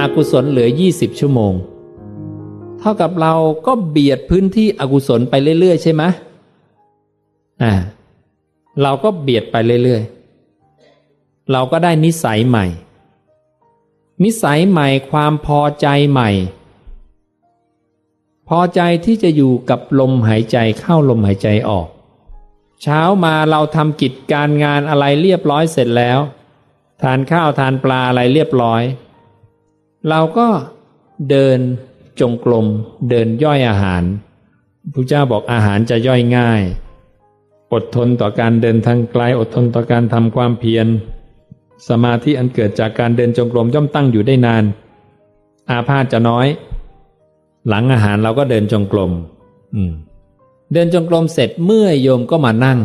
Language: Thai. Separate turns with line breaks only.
อกุศลเหลือ 20 ชั่วโมง เท่ากับเราก็เบียดพื้นที่อกุศลไปเรื่อยๆ ใช่ไหมอ่าเราก็เบียดไปเรื่อยๆ เราก็ได้นิสัยใหม่ นิสัยใหม่ความพอใจใหม่ พอใจที่จะอยู่กับลมหายใจเข้าลมหายใจออก เช้ามาเราทำกิจการงานอะไรเรียบร้อยเสร็จแล้ว ทานข้าวทานปลาอะไรเรียบร้อย เราก็เดินจงกรมเดินย่อยอาหารพระเจ้าบอกอาหารจะย่อยง่าย อดทนต่อการเดินทางไกลอดทนต่อการทำความเพียร สมาธิอันเกิดจากการเดินจงกรมย่อมตั้งอยู่ได้นาน อาพาธจะน้อย หลังอาหารเราก็เดินจงกรมอืมเดินจงกรมเสร็จเมื่อยโยมก็มานั่ง